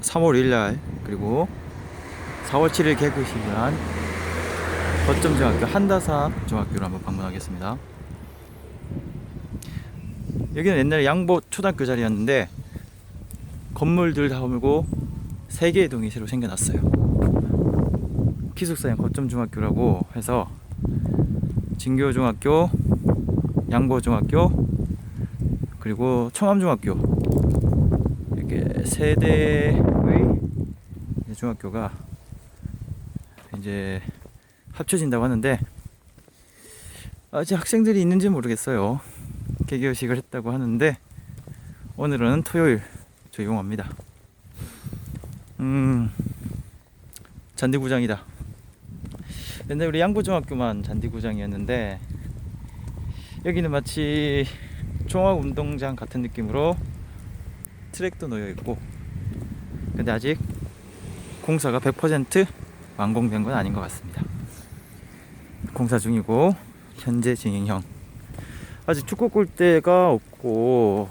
3월 1일 날 그리고 4월 7일 개교식을 한 거점 중학교 한다사 중학교를 한번 방문하겠습니다. 여기는 옛날에 양보 초등학교 자리였는데 건물들 다 오고 세 개의 동이 새로 생겨났어요. 기숙사형 거점 중학교라고 해서 진교 중학교, 양보 중학교, 그리고 청암 중학교 이렇게 세 대의 이제 중학교가 이제 합쳐진다고 하는데 아직 학생들이 있는지 모르겠어요. 개교식을 했다고 하는데 오늘은 토요일 조용합니다. 음 잔디구장이다. 옛날 우리 양보중학교만 잔디구장이었는데 여기는 마치 종합운동장 같은 느낌으로 트랙도 놓여 있고 근데 아직 공사가 100% 완공된 건 아닌 것 같습니다. 공사 중이고 현재 진행형. 아직 축구 골대가 없고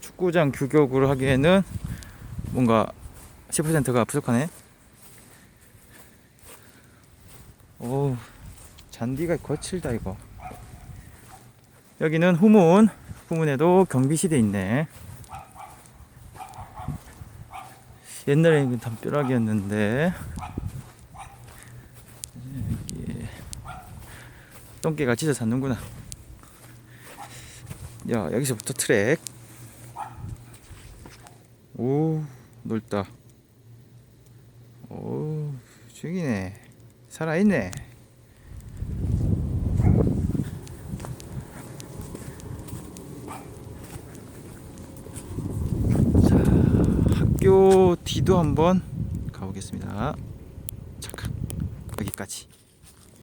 축구장 규격으로 하기에는 뭔가 10%가 부족하네. 오 잔디가 거칠다 이거. 여기는 후문. 후문에도 경비실이 있네. 옛날에는 담벼락이었는데 여기 똥개가 찢어 잡는구나. 야 여기서부터 트랙. 오 넓다. 오 죽이네. 살아있네. 자, 학교 뒤도 한번 가보겠습니다. 잠깐, 여기까지.